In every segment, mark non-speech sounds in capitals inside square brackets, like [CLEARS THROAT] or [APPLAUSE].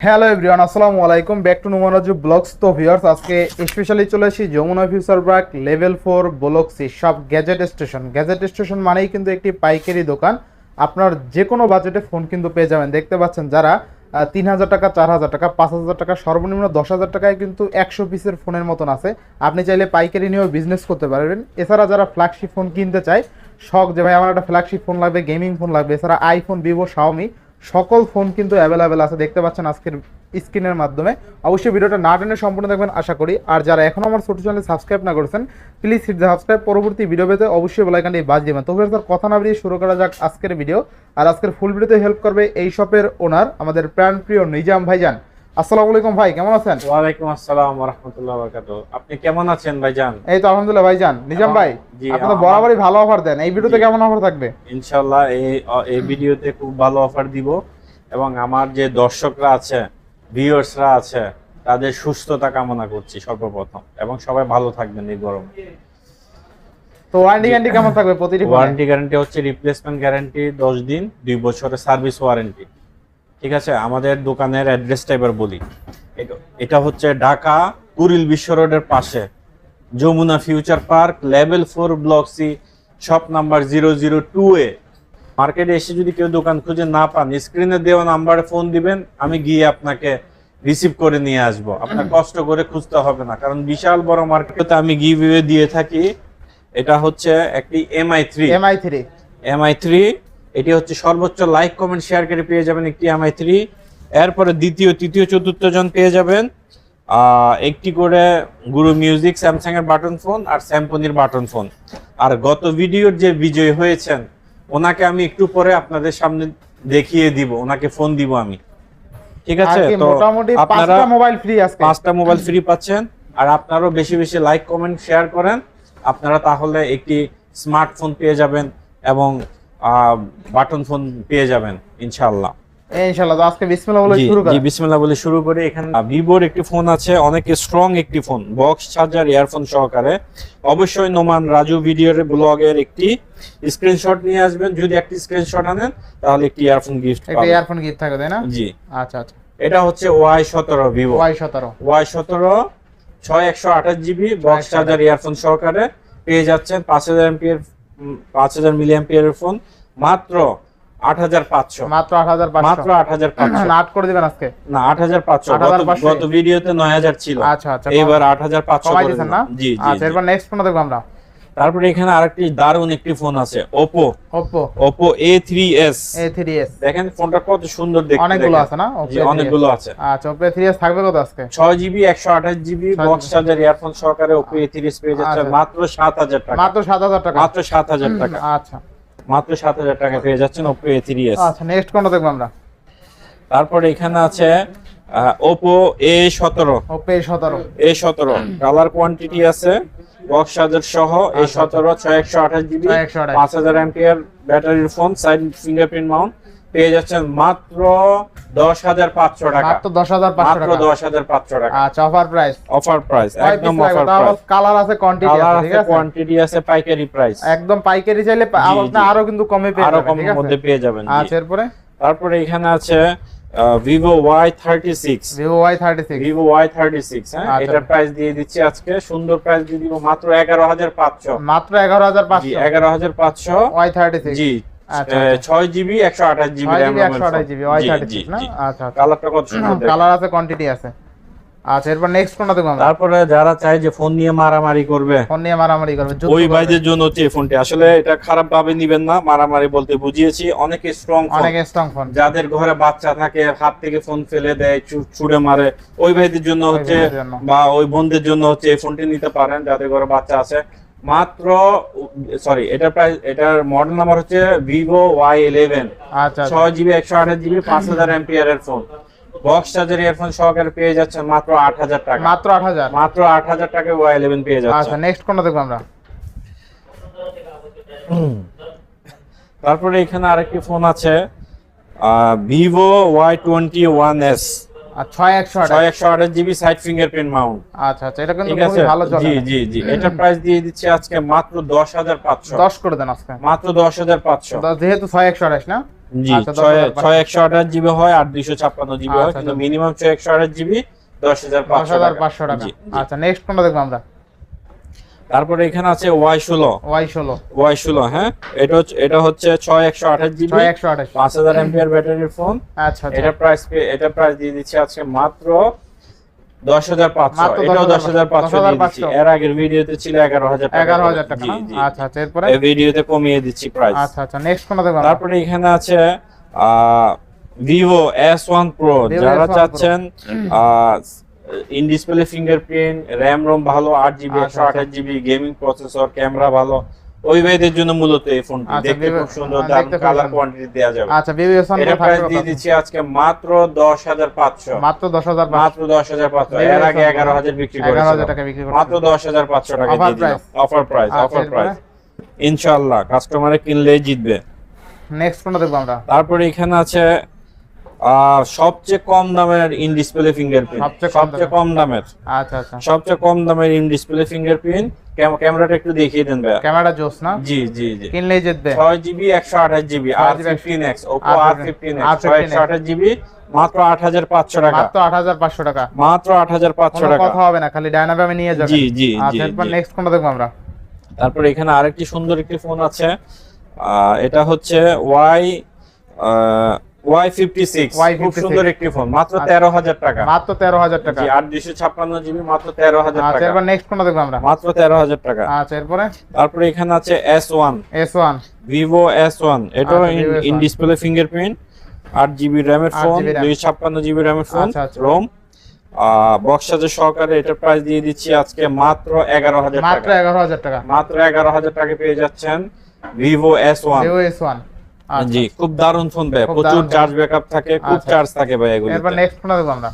Hello everyone আসসালামু আলাইকুম। Back to নুমারাজু blogs তো ভিউয়ার্স আজকে স্পেশালি চলে এসেছি Jamuna future park level four block C সব গ্যাজেট স্টেশন গ্যাজেট স্টেশন মানেই কিন্তু একটি পাইকারি দোকান। আপনার যে কোনো বাজেটে ফোন কিন্তু পেয়ে যাবেন। দেখতে পাচ্ছেন যারা তিন হাজার টাকা, চার হাজার টাকা, পাঁচ হাজার টাকা, সর্বনিম্ন দশ হাজার টাকায় কিন্তু একশো পিসের ফোনের মতন আছে। আপনি চাইলে পাইকারি নিয়েও বিজনেস করতে পারবেন। এছাড়া যারা ফ্ল্যাগশিপ ফোন কিনতে চায়, শখ যে ভাই, আমার একটা ফ্ল্যাগশিপ ফোন লাগবে গেমিং ফোন লাগবে, এছাড়া আইফোন ভিভো শাওমি সকল ফোন কিন্তু অ্যাভেলেবেল আছে। দেখতে পাচ্ছেন আজকের স্ক্রিনের মাধ্যমে। অবশ্যই ভিডিওটা না টেনে সম্পূর্ণ দেখবেন, আশা করি। আর যারা এখনও আমার ছোটো চ্যানেল সাবস্ক্রাইব না করেছেন প্লিজ সাবস্ক্রাইব পরবর্তী ভিডিও পেতে অবশ্যই বেলাইকানটি বাজ দেবেন। তবে তার কথা না বেরিয়ে শুরু করা যাক আজকের ভিডিও আর আজকের ফুল ভিডিওতে হেল্প করবে এই শপের ওনার আমাদের প্রাণপ্রিয় নিজাম ভাইজান। আসসালামু আলাইকুম ভাই কেমন আছেন? ওয়ালাইকুম আসসালাম রহমতুল্লাহ বরকাত আপনি কেমন আছেন ভাইজান? এই তো আলহামদুলিল্লাহ ভাইজান। নিজাম ভাই আপনি তো বরাবরই ভালো অফার দেন। এই ভিডিওতে। কেমন অফার থাকবে? এই এই ভিডিওতে খুব ভালো অফার দিব এবং আমার যে দর্শকরা আছে ভিউয়ার্সরা আছে তাদের সুস্থতা কামনা করছি সর্বপ্রথম এবং সবাই ভালো থাকবেন এই গরমে। তো ওয়ারেন্টি গ্যারান্টি কেমন থাকবে প্রতিটি ওয়ারেন্টি গ্যারান্টি হচ্ছে রিপ্লেসমেন্ট গ্যারান্টি দশ দিন দুই বছরের সার্ভিস ওয়ারেন্টি ঠিক আছে আমাদের দোকানের অ্যাড্রেসটা এবার বলি। এটা- হচ্ছে ঢাকা কুরিল বিশ্ব রোডের পাশে। Jamuna future park level four block C shop number zero zero two A. মার্কেটে এসে যদি কেউ দোকান খুঁজে না পান স্ক্রিনে দেওয়া নাম্বারে ফোন দিবেন আমি গিয়ে আপনাকে রিসিভ করে নিয়ে আসব। আপনার কষ্ট করে খুঁজতে হবে না কারণ বিশাল বড় মার্কেটে আমি গিভ দিয়ে থাকি। এটা হচ্ছে একটি MI three MI three MI three এটি হচ্ছে সর্বোচ্চ লাইক কমেন্ট শেয়ার করে পেয়ে যাবেন একটি এমআই থ্রি এরপরে দ্বিতীয় তৃতীয় চতুর্থ জন পেয়ে যাবেন। একটি করে গুরু মিউজিক স্যামসাং এর বাটন ফোন আর স্যামপনির বাটন ফোন। আর গত ভিডিওর যে বিজয় হয়েছেন ওনাকে আমি একটু পরে আপনাদের সামনে দেখিয়ে দিব ওনাকে ফোন দিব আমি। ঠিক আছে? তো মোটামুটি আপনারা পাঁচটা মোবাইল ফ্রি আজকে। পাঁচটা মোবাইল ফ্রি পাচ্ছেন। আর আপনারাও বেশি বেশি লাইক কমেন্ট শেয়ার করেন। আপনারা তাহলে একটি স্মার্টফোন পেয়ে যাবেন এবং বাটন ফোন পেয়ে যাবেন ইনশাআল্লাহ। ইনশাআল্লাহ আজকে বিসমিল্লাহ বলে শুরু করি। বিসমিল্লাহ বলে শুরু করে। এখানে ভিভোর একটি ফোন আছে অনেক স্ট্রং একটি ফোন বক্স চার্জার ইয়ারফোন সহকারে। অবশ্যই নোমান রাজু ভিডিওর ব্লগের একটি স্ক্রিনশট নিয়ে আসবেন। যদি একটি স্ক্রিনশট আনেন তাহলে একটি ইয়ারফোন গিফট একটা ইয়ারফোন গিফট থাকবে তাই না? জি। আচ্ছা আচ্ছা। এটা হচ্ছে ওয়াই সতেরো ভিভো ওয়াই সতেরো। ওয়াই সতেরো ছয় একশো আঠাশ জিবি বক্স চার্জার ইয়ারফোন সহকারে। পেয়ে যাচ্ছেন পাঁচ হাজার এমপিএর পাঁচ হাজার মিলি এমপিএর ফোন মাত্র আট হাজার পাঁচশো। মাত্র আট হাজার মাত্র আট হাজার পাঁচশো। [CLEARS THROAT] আট করে দিবেন আজকে? না আট হাজার পাঁচশো। 8,500 গত ভিডিওতে নয় হাজার ছিল। আচ্ছা আচ্ছা এবার আট হাজার পাঁচশো জি জি, আচ্ছা জি। এরপর নেক্সট ফোন দেখব আমরা। তারপরে এখানে আরেকটি দারুণ একটি ফোন আছে Oppo Oppo Oppo A three S A three S দেখেন ফোনটা কত সুন্দর দেখতে অনেকগুলো আছে না? অনেকগুলো আছে। আচ্ছা ওপো থ্রি এস থাকবে কত আজকে? ছয় জিবি একশো আঠাশ জিবি বক্স চার্জার ইয়ারফোন সহকারে ওপো এ থ্রি এস পেয়ে যাচ্ছে আচ্ছা। মাত্র সাত হাজার টাকা। মাত্র সাত হাজার টাকা। মাত্র সাত হাজার টাকা। আচ্ছা। মাত্র সাত হাজার টাকা পেয়ে যাচ্ছেন ওপো এ থ্রি এস আচ্ছা নেক্সট কোনটা দেখব আমরা? তারপরে এখানে আছে ওপো এ সতেরো। ওপো এ সতেরো। এ সতেরো। কালার কোয়ান্টিটি আছে বক্স চার্জার সহ এ সতেরো ছয় একশো আঠাশ। জিবি পাঁচ হাজার এমপিয়ার ব্যাটারির ফোন সাইড ফিঙ্গারপ্রিন্ট মাউন্ট পেয়ে যাচ্ছেন মাত্র দশ হাজার পাঁচশো টাকা। মাত্র দশ হাজার পাঁচশো টাকা। দশ হাজার পাঁচশো টাকা। আচ্ছা অফার প্রাইস অফার প্রাইস একদম অফার প্রাইস কালার আছে কোয়ান্টিটি কালার আছে কোয়ান্টিটি পাইকারি প্রাইস একদম পাইকারি চাইলে আপনি আরও কিন্তু কমে পেয়ে আরও যাবেন ঠিক কমের মধ্যে পেয়ে যাবেন আচ্ছা এরপরে? তারপরে এখানে আছে Vivo Y thirty six Vivo Y thirty six Vivo Y thirty six হ্যাঁ? আচ্ছা। এটার প্রাইস দিয়ে দিচ্ছি আজকে। সুন্দর প্রাইস দিয়ে দিব মাত্র এগারো হাজার পাঁচশো। মাত্র এগারো হাজার পাঁচশো? এগারো হাজার পাঁচশো। ওয়াই থার্টি সিক্স জি আচ্ছা, আচ্ছা। ছয় জিবি একশো আঠাশ জিবি একশো আঠাশ জিবি ওয়াই থার্টি সিক্স না? আচ্ছা আচ্ছা। কালারটা কত সুন্দর [COUGHS] কালার আছে কোয়ান্টিটি আছে। আচ্ছা এরপর নেক্সট কোনটা দেখব আমরা। তারপরে যারা চায় যে ফোন নিয়ে মারামারি করবে ফোন নিয়ে মারামারি করবে ওই ভাইদের জন্য হচ্ছে এই ফোনটি আসলে এটা খারাপ ভাবে নিবেন না মারামারি বলতে বুঝিয়েছি। অনেক স্ট্রং ফোন অনেক স্ট্রং ফোন যাদের ঘরে বাচ্চা থাকে হাত থেকে ফোন ফেলে দেয় ছুঁড়ে মারে ওই ভাইদের জন্য হচ্ছে বা ওই বোনদের জন্য হচ্ছে এই ফোনটি নিতে পারেন যাদের ঘরে বাচ্চা আছে। মাত্র সরি এটার প্রাইস এটার মডেল নাম্বার হচ্ছে ভিভো ওয়াই ইলেভেন আচ্ছা। ছয় জিবি একশো আঠাশ জিবি পাঁচ হাজার এমপিয়ার এর ফোন বক্স চার্জার ইয়ারফোন সহকারে পেয়ে যাচ্ছেন মাত্র আট হাজার টাকা। মাত্র আট হাজার? মাত্র আট হাজার টাকায় ওয়াই ইলেভেন পেয়ে আচ্ছা নেক্সট কোনটা দেখব আমরা? তারপরে এখানে আরেকটি ফোন আছে Vivo Y twenty one S ছয় একশো ছয় একশো আঠাশ জিবি সাইড ফিঙ্গারপ্রিন্ট মাউন্ট আচ্ছা আচ্ছা এটা কিন্তু ঠিক আছে? খুবই ভালো চলে। জি জি জি। এটার প্রাইস দিয়ে দিচ্ছি আজকে মাত্র দশ হাজার পাঁচশো। দশ করে দেন আজকে। মাত্র দশ হাজার পাঁচশো। যেহেতু ছয় একশো আঠাশ না? জি আচ্ছা, ছয় পাঁচশো। একশো আঠাশ জিবি হয় আর দুইশো ছাপ্পান্ন জিবি হয় আচ্ছা, কিন্তু আচ্ছা। মিনিমাম ছয় একশো আঠাশ জিবি দশ হাজার পাঁচশো টাকা। আচ্ছা নেক্সট কোনটা দেখব আমরা? তারপরে এখানে আছে ওয়াই ষোলো। ওয়াই ষোলো। ওয়াই ষোলো হ্যাঁ? এটা হচ্ছে এটা হচ্ছে ছয় একশো আঠাশ জিবি। একশো আঠাশ। পাঁচ হাজার এমপিআর ব্যাটারির ফোন। আচ্ছা এটা প্রাইস এটা প্রাইস দিয়ে দিচ্ছে আজকে মাত্র দশ হাজার পাঁচশো এটাও দশ হাজার পাঁচশো দিয়ে 10,500 দিচ্ছি এর আগের ভিডিওতে ছিল এগারো হাজার এগারো হাজার টাকা। জি, না? জি। আচ্ছা আচ্ছা এরপরে? ভিডিওতে কমিয়ে দিচ্ছি প্রাইস আচ্ছা আচ্ছা নেক্সট কোনটা দেখব তারপরে এখানে আছে ভিভো এস ওয়ান প্রো যারা চাচ্ছেন in display fingerprint RAM ROM ভালো আট জিবি একশো আঠাশ জিবি গেমিং প্রসেসর ক্যামেরা ভালো ওই ভাইদের জন্য মূলত এই ফোনটি। আচ্ছা, দেখতে খুব সুন্দর দারুণ কালার কোয়ান্টিটি দেওয়া যাবে। আচ্ছা এটা প্রাইস দিয়ে দিচ্ছি আজকে মাত্র দশ হাজার পাঁচশো। মাত্র দশ হাজার মাত্র দশ হাজার পাঁচশো। Vivo এর আগে S1 এগারো হাজার বিক্রি এগারো করেছিলাম হাজার টাকা বিক্রি করছে মাত্র দশ হাজার পাঁচশো টাকা দিয়ে দিলাম। অফার প্রাইস অফার প্রাইস ইনশাআল্লাহ কাস্টমারে কিনলেই জিতবে। নেক্সট কোনটা দেখব আমরা? তারপরে এখানে আছে আর সবচেয়ে কম দামের ইন ডিসপ্লে ফিঙ্গারপ্রিন্ট। সবচেয়ে কম দামের। আচ্ছা আচ্ছা। সবচেয়ে কম দামের ইন ডিসপ্লে ফিঙ্গারপ্রিন্ট। ক্যামেরাটা একটু দেখিয়ে দেন ভাই ক্যামেরা জোস না? জি জি জি। কিনলেই জিতবে। 6GB 128GB R15X Oppo R15X 128GB মাত্র 8500 টাকা। মাত্র 8500 টাকা। মাত্র 8500 টাকা। কথা হবে না খালি ডায়নামে নিয়ে যাবেন। জি জি আচ্ছা, জি তারপর নেক্সট কোনটা দেখব আমরা? তারপর এখানে আরেকটি সুন্দর একটি ফোন আছে। এটা হচ্ছে Y Y56 খুব সুন্দর একটি ফোন মাত্র 13000 টাকা। টাকা। জিবি মাত্র নেক্সট আমরা। মাত্র 13000 টাকা। এরপরে? তারপরে এখানে আছে ইন ডিসপ্লে ফিঙ্গারপ্রিন্ট জিবি র্যামের ফোন 256 জিবি র্যামের ফোন রোম সহকারে এটা প্রাইস দিয়ে দিচ্ছি আজকে মাত্র 11000 টাকা। মাত্র 11000 টাকা। মাত্র 11000 টাকা পেয়ে যাচ্ছেন Vivo S1 Vivo জি খুব দারুণ ফোন ভাই প্রচুর চার্জ ব্যাকআপ থাকে খুব আচ্ছা। চার্জ থাকে ভাই এগুলো এরপর নেক্সট দেখব আমরা।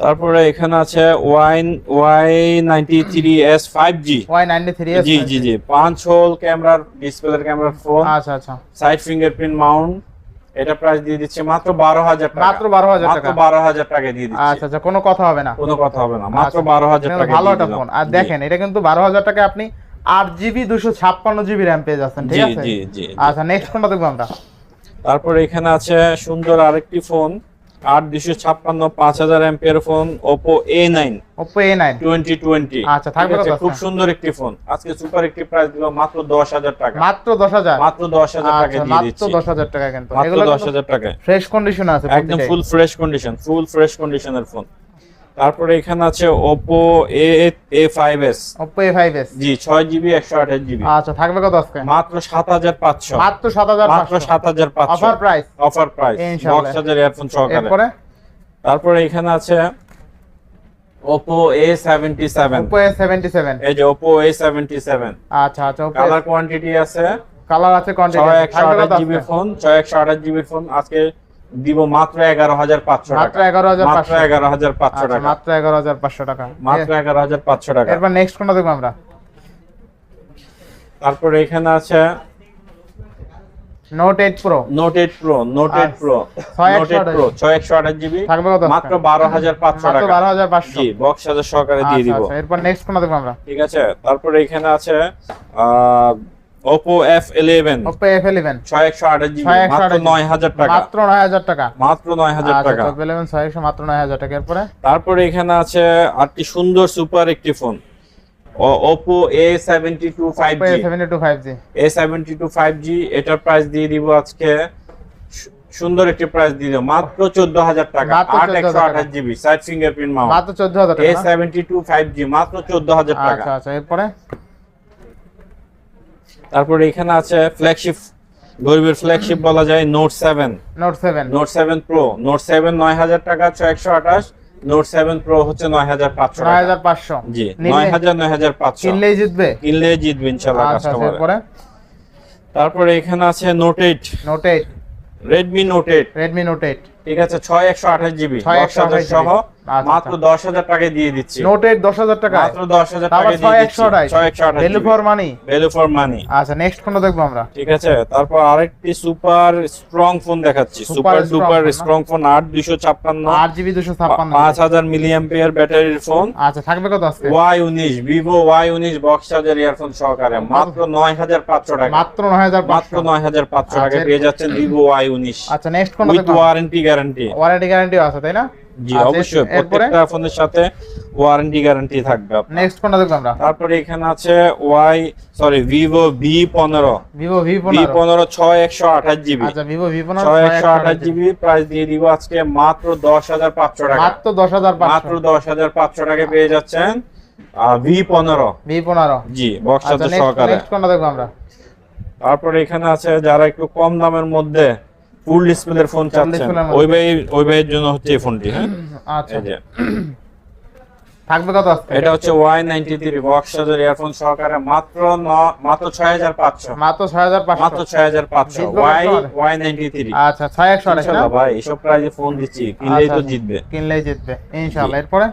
তারপরে এখানে আছে wine Y ninety three S five G Y ninety three G G G পাঁচ হোল ক্যামেরার ডিসপ্লের ক্যামেরার ফোন আচ্ছা আচ্ছা। সাইড ফিঙ্গারপ্রিন্ট মাউন্ট এটা প্রাইস দিয়ে দিচ্ছে মাত্র বারো হাজার মাত্র বারো হাজার মাত্র টাকা। বারো হাজার টাকা দিয়ে দিচ্ছে। আচ্ছা আচ্ছা কোনো কথা হবে না। কোনো কথা হবে না মাত্র আচ্ছা। বারো হাজার টাকা ভালো একটা ফোন আর দেখেন এটা কিন্তু বারো হাজার টাকা আপনি আট জিবি দুশো ছাপ্পান্ন জিবি র্যাম পেয়ে যাচ্ছেন ঠিক আছে? আচ্ছা নেক্সট কোনটা দেখব আমরা। তারপরে এখানে আছে সুন্দর আরেকটি ফোন আট দুশো ছাপ্পান্ন পাঁচ হাজার ampere phone Oppo A nine Oppo A nine twenty twenty আচ্ছা, থাকবে খুব সুন্দর একটি ফোন আজকে সুপার একটি প্রাইস দিল মাত্র দশ হাজার টাকা। মাত্র দশ হাজার? মাত্র দশ হাজার টাকা আচ্ছা মাত্র দশ হাজার টাকা কিন্তু। মাত্র দশ হাজার টাকায়। ফ্রেশ কন্ডিশন আছে একদম full fresh condition full fresh কন্ডিশনের ফোন তারপরে এখানে আছে Oppo A five S G ছয় জিবি একশো আঠাশ জিবি আচ্ছা থাকবে কত আজকে? মাত্র সাত হাজার পাঁচশো। মাত্র সাত হাজার মাত্র সাত হাজার পাঁচশো। Offer price offer price. Box charger earphone সহকারে। এরপরে? তারপরে এখানে আছে Oppo A seventy seven Oppo seven এই যে সেভেন্টি সেভেন আচ্ছা আচ্ছা কালার কোয়ান্টিটি আছে। কালার আছে আঠাশ জিবি ফোন ছয় একশো আঠাশ জিবি ফোন আজকে দিব মাত্র এগারো হাজার পাঁচশো মাত্র এগারো হাজার মাত্র এগারো হাজার পাঁচশো আচ্ছা টাকা। মাত্র এগারো হাজার পাঁচশো টাকা। মাত্র এগারো হাজার পাঁচশো টাকা। এরপর নেক্সট কোনটা দেখব আমরা? তারপরে এখানে আছে note pro note pro note. Pro. Pro ছয় একশো আঠাশ। জিবি থাকবে কত? মাত্র বারো হাজার পাঁচশো মাত্র টাকা। বারো হাজার পাঁচশো। জি বক্স সহকারে দিয়ে আচ্ছা দিব। আচ্ছা এরপর নেক্সট কোনটা দেখব আমরা? ঠিক আছে তারপরে এখানে আছে ইলেভেন ছয় একশো আঠাশ জিবি মাত্র আঠাশ নয় হাজার টাকা। মাত্র নয় হাজার টাকা। মাত্র নয় হাজার আচ্ছা টাকা। মাত্র টাকা। এরপরে? তারপরে এখানে আছে আটটি সুন্দর সুপার একটি ফোন। এটার প্রাইস দিয়ে দিব আজকে। সুন্দর একটি প্রাইস দিয়ে দিব। মাত্র চোদ্দ হাজার টাকা। আট 14,000 একশো টাকা। আঠাশ জিবি সাইড ফিঙ্গারপ্রিন্ট মাত্র চোদ্দ হাজার A? Seventy two five G মাত্র চোদ্দ হাজার টাকা। আচ্ছা আচ্ছা এরপরে? তারপরে এখানে আছে ফ্ল্যাগশিপ গরিবের ফ্ল্যাগশিপ বলা যায় note seven note seven note seven pro note seven নয় হাজার টাকা ছয় একশো আঠাশ। নোট সেভেন প্রো হচ্ছে নয় হাজার পাঁচশো নয় হাজার পাঁচশো। জি নয় হাজার নয় হাজার পাঁচশো। কিনলেই জিতবে? কিনলে জিতবে ইনশাল্লাহ আচ্ছা আচ্ছা কাস্টমার এরপরে তারপরে এখানে আছে note eight note eight Redmi note eight Redmi note eight ঠিক আছে ছয় একশো আঠাশ জিবি। 6128 সহ আচ্ছা, মাত্র টাকায় দিয়ে দিচ্ছি। হাজার টাকা। মাত্র দশ হাজার তারপর টাকা দিয়ে দিচ্ছি। আঠাশ ছয় একশো আঠাশ value for money value for money আচ্ছা নেক্সট কোনটা দেখব আমরা। ঠিক আছে তারপর আরেকটি সুপার স্ট্রং ফোন দেখাচ্ছি। সুপার না? স্ট্রং ফোন ব্যাটারির আচ্ছা থাকবে কত আজকে? বক্স চার্জার ইয়ারফোন সহকারে। মাত্র নয় হাজার পাঁচশো টাকা। মাত্র নয় হাজার মাত্র নয় হাজার পাঁচশো টাকা আচ্ছা, পেয়ে যাচ্ছেন ওয়াই উনিশ। আচ্ছা next with warranty guarantee warranty গ্যারান্টিও আছে তাই না? জি অবশ্যই প্রত্যেকটা ফোনের সাথে ওয়ারেন্টি গ্যারান্টি থাকবে। নেক্সট কোনটা দেখব আমরা তারপরে এখানে আছে ওয়াই সরি ভিভো ভি পনেরো। ভিভো ভি পনেরো। ছয় একশো আঠাশ জিবি। আচ্ছা ভিভো ভি পনেরো ছয় একশো আঠাশ জিবি। প্রাইস দিয়ে দিব আজকে মাত্র দশ হাজার পাঁচশো টাকা। মাত্র দশ হাজার মাত্র দশ হাজার পাঁচশো টাকা পেয়ে যাচ্ছেন ভি পনেরো। ভি পনেরো। জি বক্স আচ্ছা সহকারে। নেক্সট কোনটা দেখব আমরা। তারপরে এখানে আছে যারা একটু কম দামের মধ্যে ফুল ডিসপ্লের ফোন চাচ্ছেন। ওই ভাই ওই ভাইয়ের জন্য হচ্ছে এই ফোনটি হ্যাঁ? আচ্ছা। থাকবে কত আজকে? এটা হচ্ছে Y ninety three box charger earphone সহকারে মাত্র মাত্র ছয় হাজার পাঁচশো। মাত্র ছয় হাজার মাত্র পাঁচশো ছয় হাজার পাঁচশো। ওয়াই ওয়াই নাইনটি থ্রি আচ্ছা ছয় একশো আঠাশ না? ভাই এসব প্রাইজে ফোন দিচ্ছি। কিনলেই আচ্ছা, তো আচ্ছা। জিতবে। কিনলেই জিতবে ইনশাআল্লাহ এরপরে?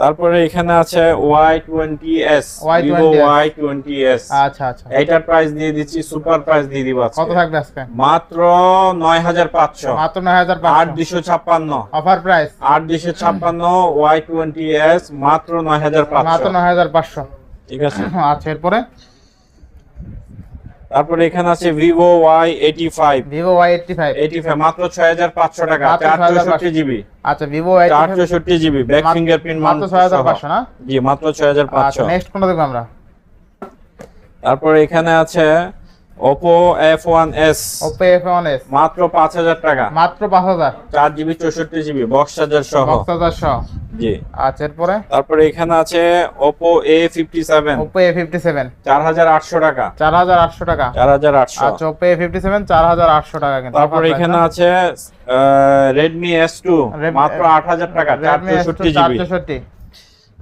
তারপরে এখানে আছে Y twenty S Vivo Y20s Y twenty S আচ্ছা আচ্ছা। এইটার প্রাইস দিয়ে দিচ্ছি সুপার প্রাইস দিয়ে দিব আজকে। কত থাকবে আজকে? মাত্র নয় হাজার পাঁচশো। মাত্র নয় হাজার আট পাঁচশো দুশো ছাপ্পান্ন। অফার প্রাইস আট দুশো ছাপ্পান্ন ওয়াই টোয়েন্টি এস মাত্র নয় হাজার মাত্র পাঁচশো নয় হাজার পাঁচশো। ঠিক আছে? আচ্ছা এরপরে? তারপরে এখানে আছে Vivo Y eighty five Vivo Y eighty five eighty five মাত্র ছয় হাজার পাঁচশো টাকা মাত্র চার 6500 চৌষট্টি জিবি। আচ্ছা ভিভো ওয়াই চার চৌষট্টি জিবি ব্যাক ফিঙ্গার ফিঙ্গারপ্রিন্ট মাত্র ছয় হাজার পাঁচশো না? জি মাত্র ছয় হাজার আচ্ছা পাঁচশো নেক্সট কোনটা দেখব আমরা? তারপরে এখানে আছে Oppo F1s Oppo F1s মাত্র 5000 টাকা। মাত্র 5000 4GB 64GB বক্স চার্জার সহ। বক্স চার্জার সহ। জি। আচ্ছা এরপরে? তারপরে এখানে আছে Oppo A57 Oppo A57 4800 টাকা। 4800 টাকা। 4800 আচ্ছা Oppo A57 4800 টাকা কিন্তু। তারপরে এখানে আছে Redmi S2 মাত্র 8000 টাকা 464GB 464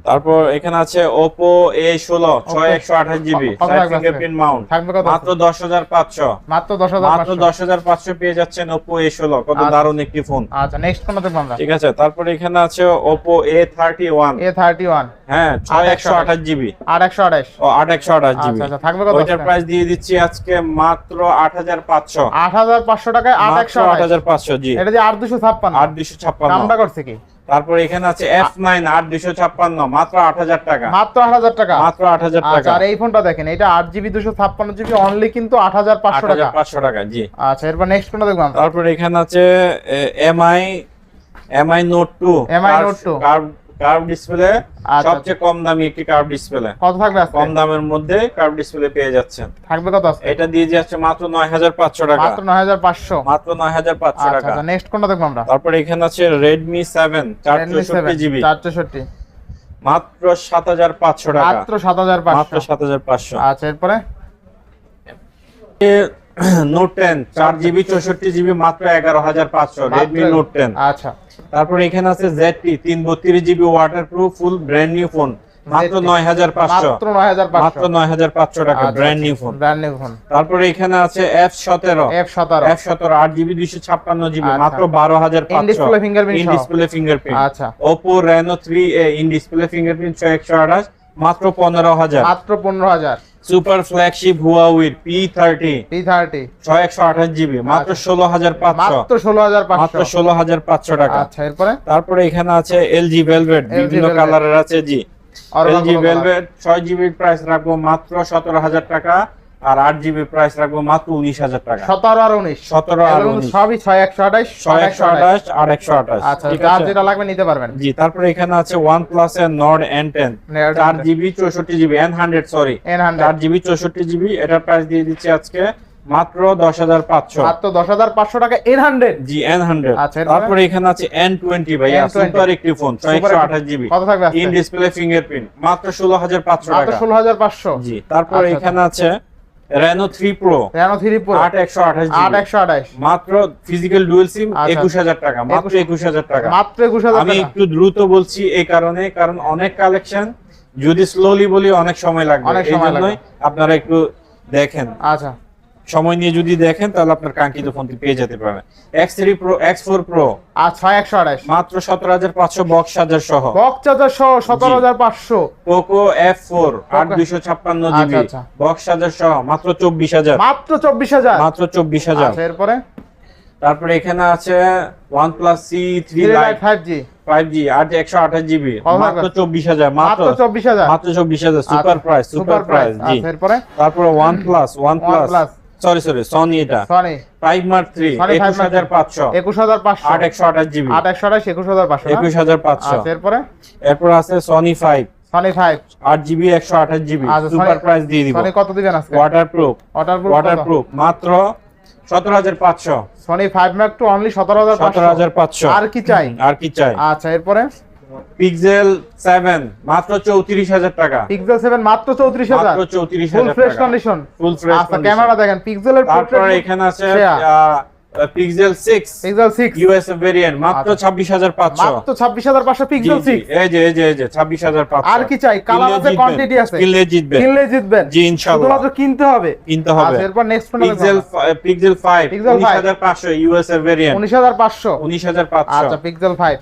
তারপর এখানে আছে ওপো এ ষোলো ছয় একশো আঠাশ জিবি থাকবে ফিঙ্গারপ্রিন্ট মাউন্ট মাত্র দশ হাজার পাঁচশো। মাত্র দশ হাজার মাত্র পাঁচশো। দশ হাজার পাঁচশো পেয়ে যাচ্ছেন ওপো এ ষোলো। কত আচ্ছা। দারুণ একটি ফোন। আচ্ছা নেক্সট কোনটা দেখব আমরা ঠিক আছে তারপরে এখানে আছে এ থার্টি ওয়ান হ্যাঁ ছয় আট একশো একশো আঠাশ জিবি আর একশো আঠাশ। ও আট একশো আঠাশ জিবি আচ্ছা আচ্ছা থাকবে কত প্রাইস দিয়ে দিচ্ছি আজকে মাত্র আট হাজার পাঁচশো। আট হাজার পাঁচশো টাকায় আট একশো আট আঠাশ হাজার পাঁচশো জি। এটা যে আট দুশো ছাপ্পান্ন। আট দুশো ছাপ্পান্ন। দামটা করছে কি? তারপর এখানে আছে আট দুশো ছাপ্পান্ন মাত্র আট হাজার টাকা। মাত্র আট হাজার টাকা? মাত্র আট হাজার আচ্ছা টাকা আর এই ফোনটা দেখেন এটা আট জিবি দুশো ছাপ্পান্ন জিবি অনলি কিন্তু আট হাজার আট পাঁচশো টাকা। হাজার পাঁচশো টাকা জি। আচ্ছা এরপর নেক্সট কোনটা দেখব আমরা। তারপর এখানে আছে MI MI Note 2 MI Note 2 curve display আচ্ছা। সবচেয়ে কম দামি একটি কার্ভ ডিসপ্লে কত থাকবে কম দামের মধ্যে কার্ভ ডিসপ্লে পেয়ে যাচ্ছেন। থাকবে কত আজকে? এটা দিয়ে যাচ্ছে মাত্র নয় হাজার পাঁচশো টাকা। মাত্র নয় হাজার পাঁচশো? মাত্র নয় হাজার পাঁচশো আচ্ছা টাকা। আচ্ছা নেক্সট কোনটা দেখব আমরা? তারপর এখানে আছে Redmi 7, জিবি চার চৌষট্টি মাত্র সাত হাজার পাঁচশো টাকা। মাত্র সাত হাজার মাত্র পাঁচশো সাত হাজার পাঁচশো। আচ্ছা এরপরে? নোট টেন [CLEARS THROAT] চার জিবি চৌষট্টি জিবি মাত্র এগারো হাজার পাঁচশো। রেডমি নোট টেন আচ্ছা। তারপর এখানে আছে জেডটি তিন বত্রিশ GB waterproof full brand new phone মাত্র নয় হাজার পাঁচশো। মাত্র নয় হাজার পাঁচশো টাকা brand new phone brand new phone তারপরে এখানে আছে এফ সতেরো। এফ সতেরো। এফ সতেরো আট জিবি দুইশো ছাপ্পান্ন জিবি আচ্ছা। মাত্র বারো হাজার ইন পাঁচশো display fingerprint in display fingerprint আচ্ছা। Oppo Reno three A in display fingerprint ছয় একশো আঠাশ। মাত্র পনেরো হাজার। মাত্র পনেরো হাজার। সুপার ফ্ল্যাগশিপ হুয়াউইর পি থার্টি পি থার্টি ছয় একশো আঠাশ জিবি। মাত্র আচ্ছা। ষোলো হাজার পাঁচশো। মাত্র ষোলো হাজার মাত্র ষোলো হাজার পাঁচশো টাকা। আচ্ছা এরপরে? তারপরে এখানে আছে এলজি ভেলভেট বিভিন্ন কালারের আছে জি এলজি ভেলভেট ছয় জিবির প্রাইস রাখব মাত্র সতেরো হাজার টাকা। আর আট জিবি প্রাইস রাখব মাত্র উনিশ হাজার টাকা। সতেরো আর উনিশ। সতেরো আর উনিশ। সবই ছয় একশো আঠাশ ছয় একশো আঠাশ। আর একশো আঠাশ। আচ্ছা যেটা লাগবে নিতে পারবেন। জি তারপরে এখানে আছে ওয়ান প্লাস এর নর্ড এন টেন চার জিবি চৌষট্টি GB N hundred sorry N চার হান্ড্রেড জিবি চৌষট্টি জিবি এটার প্রাইস দিয়ে দিচ্ছি আজকে মাত্র দশ হাজার পাঁচশো। মাত্র দশ হাজার পাঁচশো টাকা N hundred G N hundred আচ্ছা, তারপরে এখানে আছে এন টোয়েন্টি N20 সুপার একটি ফোন ছয় একশো আঠাশ জিবি। কত থাকবে ইন ডিসপ্লে ফিঙ্গারপ্রিন্ট মাত্র ষোলো হাজার পাঁচশো টাকা। ষোলো হাজার পাঁচশো। জি তারপর আচ্ছা, এখানে আছে প্রো আট একশো আঠাশ আট জিবি একশো আঠাশ। মাত্র ফিজিক্যাল ডুয়েল সিম আচ্ছা। একুশ হাজার টাকা মাত্র 21 একুশ হাজার টাকা। মাত্র একুশ হাজার আমি একটু দ্রুত বলছি এই কারণে কারণ অনেক কালেকশন যদি স্লোলি বলি অনেক সময় লাগবে। অনেক এই জন্যই আপনারা একটু দেখেন। আচ্ছা। সময় নিয়ে যদি দেখেন তাহলে আপনার কাঙ্ক্ষিত ফোনটি পেয়ে যেতে পারেন X three pro X four pro আর ছয় একশো আঠাশ মাত্র সতেরো হাজার পাঁচশো বক্স হাজার সহ। বক্স চার্জার সহ সতেরো হাজার পাঁচশো। পোকো এফ ফোর আট দুইশো ছাপ্পান্ন আচ্ছা, জিবি। আচ্ছা। বক্স হাজার সহ মাত্র চব্বিশ হাজার। মাত্র চব্বিশ হাজার। মাত্র চব্বিশ হাজার। আচ্ছা এরপরে? তারপরে এখানে আছে OnePlus C three lite five G five G আট একশো আঠাশ জিবি। মাত্র চব্বিশ হাজার মাত্র চব্বিশ হাজার। মাত্র চব্বিশ হাজার। সুপার প্রাইস সুপার প্রাইস জি। আচ্ছা তারপরে OnePlus OnePlus. Sorry sorry Sony এটা। সনি ফাইভ মার্ক থ্রি একুশ হাজার পাঁচশো। একুশ হাজার পাঁচশো। আট একশো আঠাশ জিবি। আট একশো আঠাশ একুশ হাজার পাঁচশো? একুশ হাজার পাঁচশো। আচ্ছা এরপরে? এরপর আছে সনি ফাইভ সনি ফাইভ আট জিবি একশো আঠাশ জিবি। আচ্ছা, সুপার প্রাইস দিয়ে দিব। সনি কত দিবেন আজকে? Waterproof water waterproof মাত্র সতেরো হাজার পাঁচশো। Sony five mark two only সতেরো হাজার সতেরো হাজার পাঁচশো। আর কি চাই? আর কি চাই? আচ্ছা এরপরে? পিক্সেল সেভেন মাত্র চৌত্রিশ হাজার টাকা। পিক্সেল সেভেন মাত্র চৌত্রিশ হাজার। মাত্র চৌত্রিশ full fresh condition full fresh আচ্ছা ক্যামেরা দেখেন পিক্সেলের তারপরে এখানে আছে। Pixel six Pixel six US variant মাত্র আচ্ছা। ছাব্বিশ হাজার পাঁচশো। মাত্র ছাব্বিশ হাজার পাঁচশো পিক্সেল সিক্স এই যে এই যে এই যে ছাব্বিশ হাজার পাঁচশো। আর কি চাই? কালার আছে কোয়ান্টিটি আছে। কিনলে জিতবে কিনলে জিতবেন জি, ইনশাআল্লাহ। শুধুমাত্র কিনতে হবে। কিনতে হবে। আচ্ছা এরপর next phone Pixel Pixel five Pixel 5 হাজার পাঁচশো ইউএস ভেরিয়েন্ট উনিশ হাজার পাঁচশো। উনিশ হাজার পাঁচশো। আচ্ছা Pixel five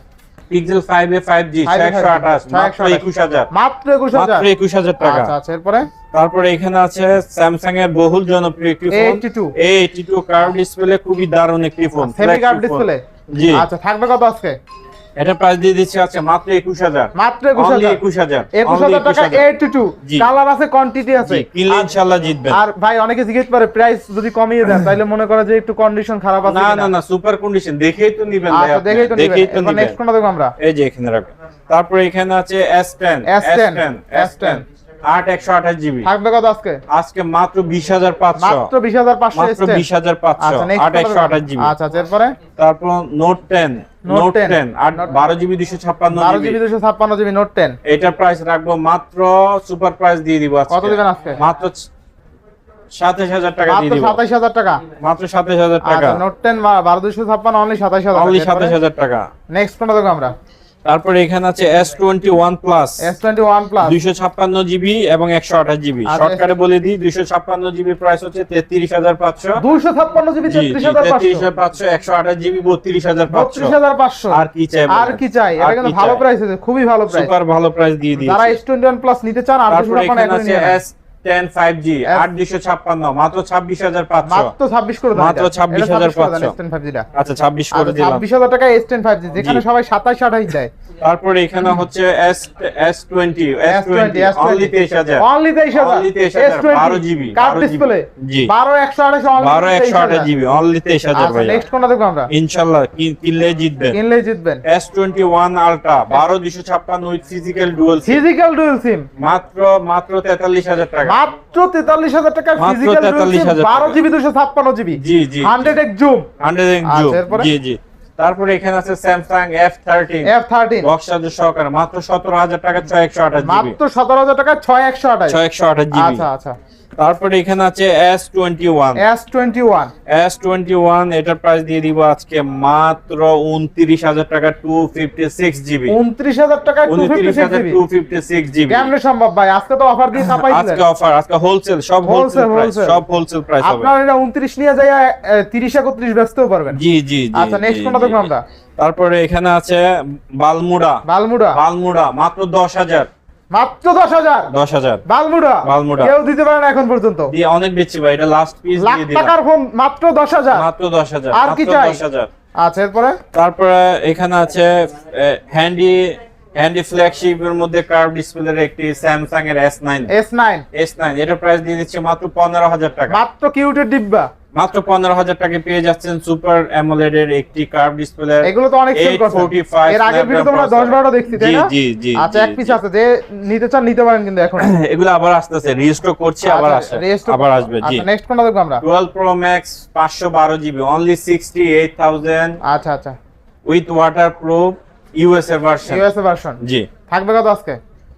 Pixel five A five G 5 এ 5G, মাত্র 128 একুশ হাজার। মাত্র একুশ হাজার। মাত্র একুশ হাজার টাকা। আচ্ছা আচ্ছা এরপরে? তারপরে এখানে আছে স্যামসাং এর বহুল জনপ্রিয় একটি phone A82 A eighty two curve display খুবই দারুণ একটি ফোন সেমি কার্ভ ডিসপ্লে জি। আচ্ছা থাকবে কত আজকে? এটা প্রাইস দিয়ে দিচ্ছি মাত্র একুশ হাজার। মাত্র একুশ অনলি হাজার একুশ হাজার একুশ Only হাজার। টাকা 21,000 টু জি। কালার আছে কোয়ান্টিটি আছে। কিনলে আর- জিতবেন। আর ভাই অনেকে জিজ্ঞেস করে প্রাইস যদি কমিয়ে দেন [LAUGHS] তাহলে মনে করে যে একটু কন্ডিশন খারাপ আছে না না না সুপার কন্ডিশন দেখেই তো নিবেন ভাই আচ্ছা দেখেই তো নিবেন। নিবেন। নেক্সট কোনটা দেখব আমরা? এই যে এখানে তারপরে এখানে আছে S10 S10, S10 আট একশো আঠাশ জিবি। থাকবে কত আজকে? আজকে মাত্র বিশ হাজার পাঁচশো। মাত্র বিশ হাজার পাঁচশো মাত্র বিশ হাজার পাঁচশো। আচ্ছা আট একশো আঠাশ জিবি। আচ্ছা আচ্ছা এরপরে? তারপর নোট টেন নোট টেন বারো জিবি দুশো ছাপ্পান্ন বারো জিবি। জিবি দুশো ছাপ্পান্ন জিবি নোট টেন এটার প্রাইস রাখব মাত্র সুপার প্রাইস দিয়ে দিব আজকে। কত দিবেন আজকে? মাত্র সাতাশ হাজার টাকা দিয়ে দিব। সাতাইশ হাজার টাকা। মাত্র সাতাশ হাজার টাকা। নোট টেন বারো দুশো ছাপ্পান্ন অনলি সাতাইশ হাজার অনলি সাতাশ হাজার টাকা। নেক্সট কোনটা দেখব আমরা? তারপরে এখানে আছে S twenty one plus S twenty one plus দুইশো ছাপ্পান্ন জিবি এবং একশো আঠাশ জিবি। আচ্ছা, শর্টকাটে বলে দিই দুইশো ছাপ্পান্ন জিবি প্রাইস হচ্ছে তেত্রিশ হাজার পাঁচশো। দুশো ছাপ্পান্ন জিবি জি তেত্রিশ জি হাজার তেত্রিশ পাঁচশো হাজার পাঁচশো একশো আঠাশ জিবি বত্রিশ হাজার পাঁচশো। বত্রিশ হাজার পাঁচশো। আর কি চাই আর কি চাই? এটা কিন্তু ভালো প্রাইস আছে খুবই ভালো প্রাইস সুপার ভালো প্রাইস দিয়ে যারা দিয়েছি। টোয়েন্টি ওয়ান প্লাস নিতে চান আর দুশো তারপরে ছাপ্পান্ন এখানে আছে নিয়ে এস টেন ফাইভ জি আট দুইশো ছাপ্পান্ন মাত্র ছাব্বিশ হাজার পাঁচশো। মাত্র ছাব্বিশ করে মাত্র এটা। 26,500 এটা 26 করে দেন এস টেন ফাইভ জিটা আচ্ছা ছাব্বিশ করে দিলাম। ছাব্বিশ হাজার টাকা এস টেন ফাইভ জি যেখানে সবাই সাতাইশ আঠাইশ দেয়। তারপরে এখানে হচ্ছে S S twenty S twenty only তেইশ হাজার। অনলি তেইশ হাজার। Only 23,000, 12 GB, কার্ড ডিসপ্লে জি। বারো একশো আঠাশ বারো একশো আঠাশ জিবি অনলি তেইশ হাজার আচ্ছা নেক্সট কোনটা দেখব আমরা? ইনশাল্লাহ কিনলে জিতবেন কিনলেই জিতবেন এস টোয়েন্টি ওয়ান আলট্রা বারো দুশো ছাপ্পান্ন with physical dual physical dual SIM মাত্র মাত্র তেতাল্লিশ হাজার টাকা। মাত্র তেতাল্লিশ হাজার টাকা মাত্র ফিজিক্যাল ডুয়েল 43,000 সিম বারো জিবি দুশো ছাপ্পান্ন জিবি জি জি হান্ড্রেড এক জুম হান্ড্রেড এক এরপরে? জি জি। তারপরে এখানে আছে Samsung F thirteen F thirteen box charger সহকারে। মাত্র সতেরো হাজার টাকা ছয় একশো আঠাশ জিবি মাত্র সতেরো হাজার টাকা ছয় একশো আঠাশ। ছয় একশো আঠাশ জিবি আচ্ছা আচ্ছা। তারপরে এখানে আছে S twenty one S twenty one S twenty one এটার প্রাইস দিয়ে দিব আজকে মাত্র উনত্রিশ হাজার টাকা টু ফিফটি সিক্স জিবি উনত্রিশ হাজার টাকা টু ফিফটি উনত্রিশ সিক্স হাজার GB two fifty six GB কেমনে সম্ভব ভাই? আজকে তো অফার দিয়ে ছাপাইছিলেন আজকে অফার আজকে হোলসেল সব হোলসেল প্রাইস সব হোলসেল প্রাইস হবে। আপনার এটা উনত্রিশ নিয়ে যাই তিরিশ একত্রিশ ব্যস্তও পারবেন জি জি জি আচ্ছা নেক্সট কোনটা দেখব। আমরা? তারপরে এখানে আছে বালমুড়া। বালমুডা। বালমুড়া মাত্র দশ হাজার। মাত্র দশ হাজার। দশ হাজার। বালমুডা বালমুডা। কেউ দিতে পারে না এখন পর্যন্ত। অনেক বেশি ভাই এটা লাস্ট পিস লাখ টাকার ফোন মাত্র দশ হাজার। মাত্র দশ হাজার আর কি চাই? দশ হাজার। আচ্ছা এরপরে? তারপরে এখানে আছে হ্যান্ডি হ্যান্ডি ফ্ল্যাগশিপ এর মধ্যে কার্ভ ডিসপ্লের একটি স্যামসাং এর S nine S nine S nine এটার প্রাইস দিয়ে দিচ্ছে মাত্র পনেরো হাজার টাকা। মাত্র কিউটের ডিব্বা। মাত্র পনেরো হাজার টাকা পেয়ে যাচ্ছেন সুপার অ্যামোলেড এর একটি কার্ভ ডিসপ্লে এগুলো তো অনেক সেল করছে 845 এর আগের ভিডিও তোমরা দশ বারোটা দেখছি তাই না? জি জি আচ্ছা এক পিস আছে যে নিতে চান নিতে পারেন কিন্তু এখন। [CLEARS THROAT] এগুলো আবার আসতেছে রিস্টক করছি আবার আচ্ছা, আসে আবার আসবে জি। আচ্ছা নেক্সট কোনটা দেখব আমরা? 12 প্রো ম্যাক্স 512 জিবি অনলি 68000 আচ্ছা আচ্ছা। With water waterproof USA version USA version জি। থাকবে কত আজকে?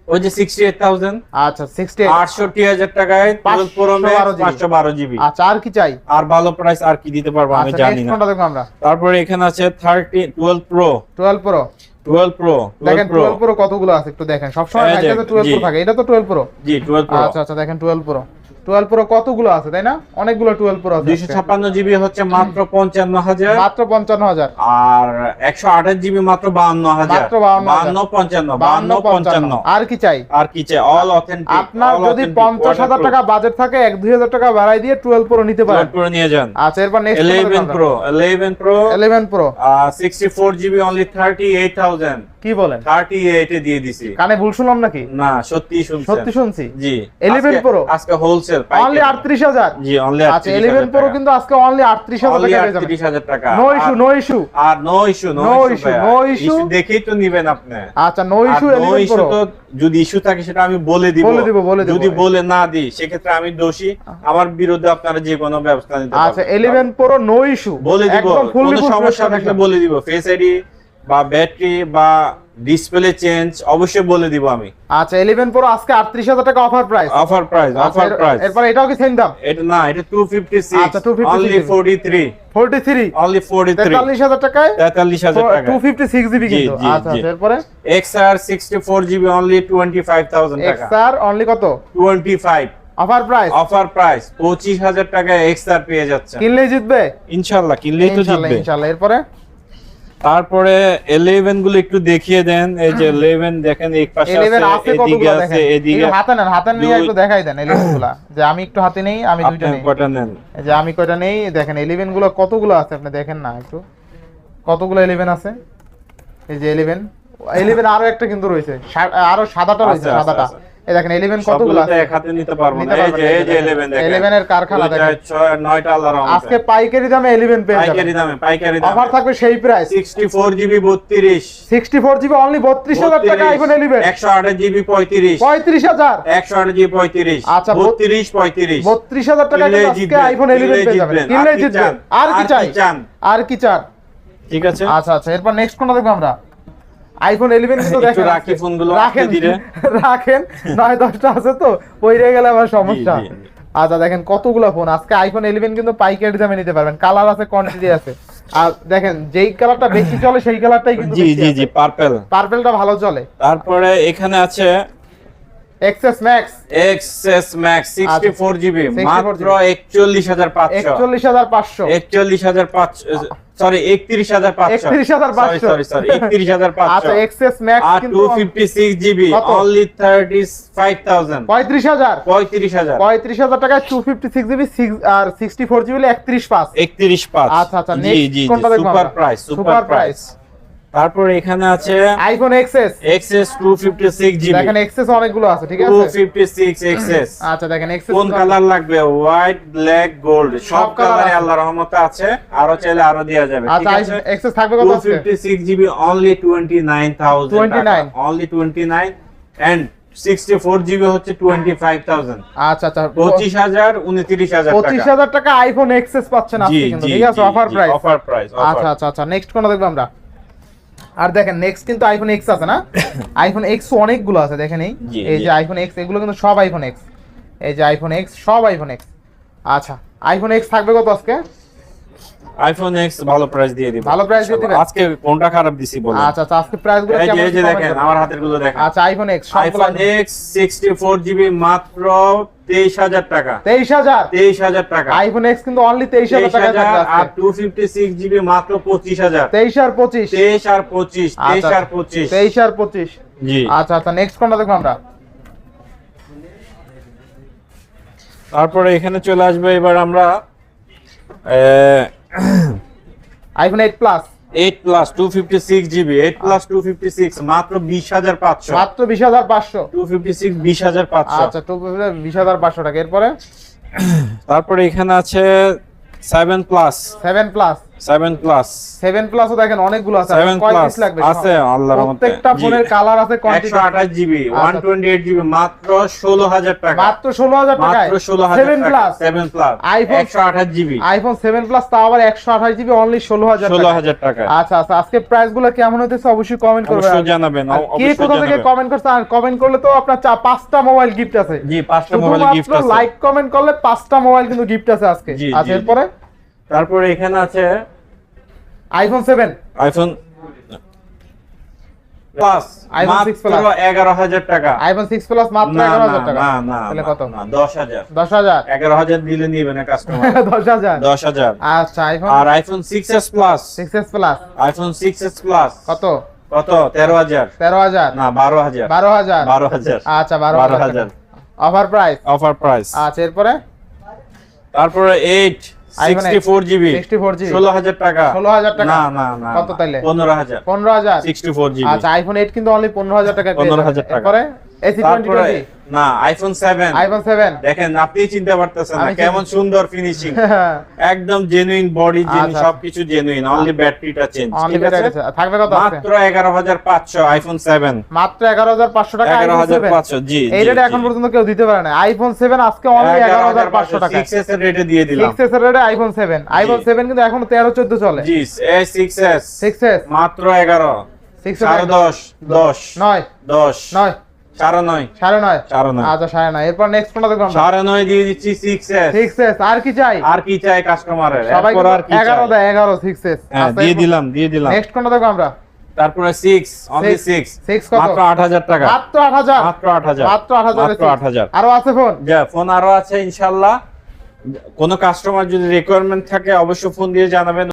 ওই যে 68000 আচ্ছা সিক্সটি 68000 টাকায় 12 প্রো 512 ম্যাক্স 512 জিবি। আচ্ছা আর কি চাই? আর ভালো প্রাইস আর কি দিতে পারব আমি আচ্ছা জানি না। আচ্ছা দেখব আমরা? তারপরে এখানে আছে 30 12 প্রো টুয়েলভ প্রো 12 প্রো দেখেন 12 প্রো কতগুলো আছে একটু দেখেন। সবসময় সময় যে, ভাইটাতে টুয়েলভ জি। প্রো থাকে এটা তো টুয়েলভ প্রো জি 12 প্রো আচ্ছা আচ্ছা দেখেন টুয়েলভ প্রো টুয়েলভ প্রো কতগুলো আছে তাই না? অনেকগুলো টুয়েলভ প্রো আছে দুইশো আজকে। ছাপ্পান্ন জিবি হচ্ছে মাত্র পঞ্চান্ন হাজার। মাত্র পঞ্চান্ন হাজার। আর একশো আঠাশ জিবি মাত্র বাহান্ন হাজার। মাত্র 52,000 বাহান্ন পঞ্চান্ন বাহান্ন বাহান্ন পঞ্চান্ন। আর কি চাই? আর কি চাই? অল অথেন্টিক আপনার যদি পঞ্চাশ হাজার টাকা বাজেট থাকে এক দুই হাজার টাকা বাড়াই দিয়ে টুয়েলভ প্রো নিতে পারেন। প্রো নিয়ে যান। আচ্ছা এরপর next eleven pro eleven pro eleven pro sixty four GB only thirty eight thousand কি বলেন? থার্টি এইটে দিয়ে দিছি। কানে ভুল শুনলাম নাকি? না সত্যি শুনছেন। সত্যি শুনছি। জি। 11 আজকে- Pro? আজকে হোলসেল অনলি আটত্রিশ হাজার। জি অনলি আচ্ছা ইলেভেন প্রো কিন্তু আজকে অনলি আটত্রিশ হাজার অনলি টাকা পেয়ে যাবেন আটত্রিশ হাজার টাকা। নো ইস্যু নো ইস্যু আর no issue no issue no issue। দেখেই তো নিবেন আপনি। আচ্ছা no issue no eleven issue pro তো যদি ইস্যু থাকে সেটা আমি বলে দিব। বলে দিব, বলে দিব। যদি বলে না দিই সেক্ষেত্রে আমি দোষী। আমার বিরুদ্ধে আপনারা যে কোনো ব্যবস্থা নিতে আচ্ছা পারবেন। ইলেভেন প্রো নো ইস্যু বলে দিব। একদম ফুল কোনো সমস্যা থাকলে বলে দিব। ফেস আইডি বা ব্যাটারি বা ডিসপ্লে চেঞ্জ অবশ্যই বলে দিব আমি। আচ্ছা ইলেভেন প্রো আজকে আটত্রিশ হাজার টাকা offer price offer price offer price এরপর এটাও কি সেম দাম? এটা না এটা 256 আচ্ছা, 256 অনলি 43 ফোরটি থ্রি অনলি 43 তেতাল্লিশ হাজার টাকায়? 43000 টাকা টু ফিফটি সিক্স জিবি জি, কিন্তু। আচ্ছা। আচ্ছা, এরপরে? XR 64 GB অনলি 25000 টাকা। এক্সআর অনলি কত? 25 অফার প্রাইস অফার প্রাইস 25000 টাকায় XR পেয়ে যাচ্ছে। কিনলেই জিতবে? ইনশাআল্লাহ কিনলেই তো জিতবে। ইনশাল্লাহ এরপরে? তারপরে 11 গুলো একটু দেখিয়ে দেন। এই যে 11 দেখেন এক পাশে আছে আছে এদিকে আছে দেখেন? এদিকে একটু হাতে নেন হাতে নিয়ে একটু দেখাই দেন ইলেভেনগুলা। যে আমি একটু হাতে নেই আমি দুইটা নেই। কয়টা নেন? যে আমি কয়টা নেই দেখেন ইলেভেনগুলো কতগুলো আছে? আপনি দেখেন না একটু। কতগুলো ইলেভেন আছে? এই যে ইলেভেন ইলেভেন আরও একটা কিন্তু রয়েছে। আরও সাদাটা রয়েছে আছে, আছে, সাদাটা। আছে। এই দেখেন ইলেভেন কতগুলো আছে? এক হাতে নিতে পারব না। এই যে এই যে 11 দেখেন। 11 এর কারখানা দেখেন। ছয়, নয়টা আল্লাহর রহমতে। আজকে পাইকারি দামে ইলেভেন পেয়ে পাইকারি দামে পাইকারি দামে। অফার থাকবে সেই প্রাইস 64 জিবি 32 সিক্সটি ফোর জিবি অনলি বত্রিশ হাজার টাকা আইফোন ইলেভেন 128 জিবি 35 পঁয়ত্রিশ। হাজার। 128 জিবি 35 আচ্ছা, বত- 32 35 বত্রিশ হাজার টাকা আজকে আইফোন ইলেভেন কিনলেই পেয়ে যাবেন। জিতবেন। কিনলেই আর কি জিতবেন। আর কি চাই? চান? আর কি চান? ঠিক আছে। আচ্ছা আচ্ছা এরপর নেক্সট কোনটা দেখব আমরা? আইফোন ইলেভেন কিন্তু [LAUGHS] দেখেন রাখি ফোনগুলো, রাখেন [LAUGHS] রাখেন নয় দশটা আছে তো পইরে গেলে আবার সমস্যা। আচ্ছা দেখেন কতগুলো ফোন আজকে আইফোন ইলেভেন কিন্তু পাইকারি দামে নিতে পারবেন। কালার আছে কোয়ান্টিটি আছে। আর দেখেন যেই কালারটা বেশি চলে সেই কালারটাই কিন্তু জি জি জি পার্পল পার্পেলটা ভালো চলে। তারপরে এখানে আছে XS Max XS Max 64 GB মাত্র 41500 একচল্লিশ হাজার পাঁচশো। 41500 সরি 31500 31,500 সরি সরি 31500 আচ্ছা এক্সএস ম্যাক্স কিন্তু 256 জিবি? অনলি 35000 পঁয়ত্রিশ হাজার। 35000 পঁয়ত্রিশ হাজার টাকায় two fifty six GB six আর সিক্সটি ফোর জিবি একত্রিশ পাঁচ। 31 পাঁচ। আচ্ছা, আচ্ছা, জি কোনটা দেখব সুপার প্রাইস সুপার প্রাইস। তারপরে এখানে আছে আইফোন এক্সএস এক্সএস 256 জিবি দেখেন এক্সএস অনেকগুলো আছে ঠিক আছে? 256 এক্সএস আচ্ছা দেখেন এক্সএস কোন কালার লাগবে? হোয়াইট ব্ল্যাক গোল্ড সব কালারে আল্লাহর রহমতে আছে। আরও চাইলে আরও দেওয়া যাবে ঠিক আচ্ছা আছে এক্সএস থাকবে কত আজকে 256 GB only 29000 29 only 29 and 64 GB হচ্ছে 25000 আচ্ছা আচ্ছা। 25000 29000 পঁচিশ টাকা। হাজার টাকা আইফোন এক্সএস পাচ্ছেন আজকে কিন্তু ঠিক আছে? অফার প্রাইস অফার প্রাইস আচ্ছা আচ্ছা আচ্ছা। নেক্সট কোনটা দেখব আমরা? আর দেখেন নেক্সট কিন্তু আইফোন এক্স আছে না? [LAUGHS] আইফোন এক্স অনেকগুলো আছে দেখেন এই। এই যে আইফোন এক্স এগুলো কিন্তু সব আইফোন এক্স এই যে আইফোন এক্স সব আইফোন এক্স আচ্ছা আইফোন এক্স থাকবে কত আজকে? আইফোন এক্স ভালো প্রাইস দিয়ে দিব। ভালো price দিয়ে দিবেন? আজকে কোনটা খারাপ দিছি বলেন। আচ্ছা আচ্ছা আজকে প্রাইসগুলো কেমন এই যে দেখেন আমার হাতেরগুলো দেখেন। আচ্ছা iPhone X iPhone X sixty four GB মাত্র তেইশ হাজার টাকা। তেইশ হাজার? তেইশ হাজার টাকা। আইফোন এক্স কিন্তু অনলি তেইশ হাজার তেইশ টাকা হাজার আর টু ফিফটি সিক্স জিবি মাত্র পঁচিশ হাজার। তেইশ আর পঁচিশ? তেইশ আর পঁচিশ তেইশ আচ্ছা, আর পঁচিশ। তেইশ আর পঁচিশ? জি। আচ্ছা আচ্ছা নেক্সট কোনটা দেখব আমরা? তারপরে এখানে চলে আসবে এবার আমরা iPhone 8 plus 8 plus two fifty six GB eight plus two fifty six মাত্র বিশ হাজার পাঁচশো। মাত্র বিশ হাজার পাঁচশো? টু ফিফটি সিক্স বিশ হাজার পাঁচশো। আচ্ছা টু বিশ হাজার পাঁচশো টাকা। এরপরে? তারপরে এখানে আছে seven plus seven plus seven plus seven প্লাসও দেখেন অনেকগুলো আছে সেভেন কয় প্লাস আছে আল্লাহর রহমতে। প্রত্যেকটা। ফোনের কালার আছে কোয়ান্টিটি একশো আঠাশ জিবি আচ্ছা। ওয়ান টোয়েন্টি এইট জিবি মাত্র ষোলো হাজার টাকা। মাত্র ষোলো হাজার টাকায়? মাত্র ষোলো হাজার সেভেন টাকা। প্লাস সেভেন প্লাস iPhone- একশো আঠাশ জিবি আইফোন সেভেন প্লাস তাও আবার একশো আঠাশ জিবি অনলি ষোলো হাজার ষোলো টাকা। হাজার টাকা আচ্ছা আচ্ছা আজকে প্রাইসগুলো কেমন হইতেছে অবশ্যই কমেন্ট করবেন। অবশ্যই জানাবেন কে কোথা থেকে কমেন্ট করছে আর কমেন্ট করলে তো আপনার চা- পাঁচটা মোবাইল গিফট আছে। জি পাঁচটা মোবাইল গিফট আছে। লাইক কমেন্ট করলে পাঁচটা মোবাইল কিন্তু গিফট আছে আজকে। আচ্ছা এরপরে? তারপরে এখানে আছে iPhone seven iPhone plus iPhone 6 মাত্র Plus। টাকা। আইফোন সিক্স প্লাস মাত্র না টাকা। তাহলে কত? দিলে নিবে কাস্টমার [LAUGHS] আচ্ছা আইফোন আর iPhone plus plus iPhone plus কত? কত? না আচ্ছা অফার প্রাইস অফার প্রাইস আচ্ছা এরপরে? তারপরে eight iPhone sixty four GB 64 GB ষোলো হাজার টাকা। 16,000 টাকা? না না না কত তাইলে? পনেরো হাজার। পনেরো হাজার? সিক্সটি ফোর জিবি আচ্ছা আইফোন এইট কিন্তু অনলি পনেরো হাজার টাকা 15,000 টাকা। তারপরে না আইফোন আইফোন দেখেন আপনি চিনতে পারতেছেন না কেমন সুন্দর ফিনিশিং [LAUGHS] একদম জেনুইন বডি আচ্ছা। সবকিছু জেনুইন অনলি ব্যাটারিটা চেঞ্জ অনলি থাকবে কত মাত্র এগারো হাজার পাঁচশো আইফোন মাত্র টাকা জি এই রেটে এখন পর্যন্ত কেউ দিতে পারে না। আইফোন আজকে অনলি টাকা। এর রেটে দিয়ে দিলাম। এর রেটে আইফোন আইফোন কিন্তু এখন তেরো চোদ্দ চলে। জি এ সিক্স এস সিক্স এস মাত্র এগারো। সিক্স সাড়ে দশ দশ। নয়। দশ। নয়। সাড়ে নয়। সাড়ে নয়? সাড়ে নয়। আচ্ছা সাড়ে নয়। এরপর নেক্সট কোনটা দেখব সাড়ে নয় দিয়ে দিচ্ছি সিক্স এস সিক্স এস আর কি চাই? আর কি চাই কাস্টমারের সবাই আর কি এগারো দেয় এগারো সিক্স এস হ্যাঁ দিয়ে দিলাম দিয়ে দিলাম। নেক্সট কোনটা দেখব আমরা? তারপরে six only Six। Six Six কত? মাত্র আট হাজার টাকা। মাত্র মাত্র মাত্র মাত্র আরও আছে ফোন যা ফোন আরও আছে ইনশাল্লাহ। কোন কাস্টমার যদি রিকোয়ারমেন্ট থাকে অবশ্যই ফোন দিয়ে জানাবেন।